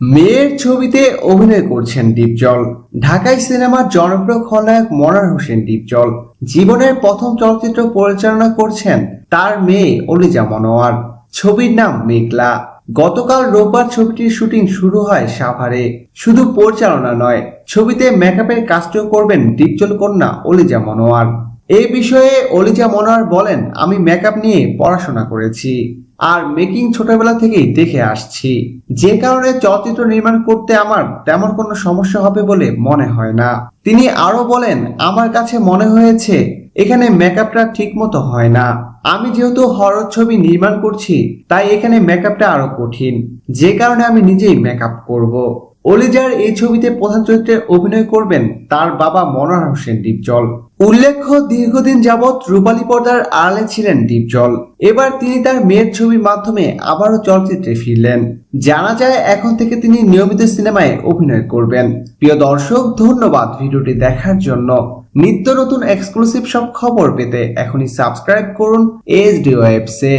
মেয়ের ছবিতে অভিনয় করছেন ডিপজল ঢাকায় সিনেমার জনপ্রিয় খলনায়ক মনার হোসেন ডিপজল জীবনের প্রথম চলচ্চিত্র পরিচালনা করছেন তার মেয়ে অলিজা মনোয়ার। ছবির নাম মেঘলা। গতকাল রোববার ছবিটির শুটিং শুরু হয় সাভারে। শুধু পরিচালনা নয়, ছবিতে মেকআপের কাজটিও করবেন ডিপজল কন্যা অলিজা মনোয়ার। এই বিষয়ে অলিজা মনোয়ার বলেন, আমি মেকআপ নিয়ে পড়াশোনা করেছি আর মেকিং ছোটবেলা থেকেই দেখে আসছি। যে কারণে চলচ্চিত্র নির্মাণ করতে আমার তেমন কোনো সমস্যা হবে বলে মনে হয় না। তিনি আরও বলেন, আমার কাছে মনে হয়েছে, এখানে মেকআপটা ঠিক মতো হয় না। আমি যেহেতু হরর ছবি নির্মাণ করছি, তাই এখানে মেকআপটা আরও কঠিন। যে কারণে আমি নিজেই মেকআপ করব। অলিজার এই ছবিতে প্রধান চরিত্রে অভিনয় করবেন তার বাবা মনোয়ার হোসেন ডিপজল। উল্লেখ্য, দীর্ঘদিন যাবৎ রূপালী পর্দার আড়ালে ছিলেন ডিপজল। এবার তিনি তার মেয়ের ছবির মাধ্যমে আবারও চলচ্চিত্রে ফিরলেন। জানা যায়, এখন থেকে তিনি নিয়মিত সিনেমায় অভিনয় করবেন। প্রিয় দর্শক, ধন্যবাদ ভিডিওটি দেখার জন্য। নিত্য নতুন এক্সক্লুসিভ সব খবর পেতে এখনই সাবস্ক্রাইব করুন এইচডি ওয়েবসে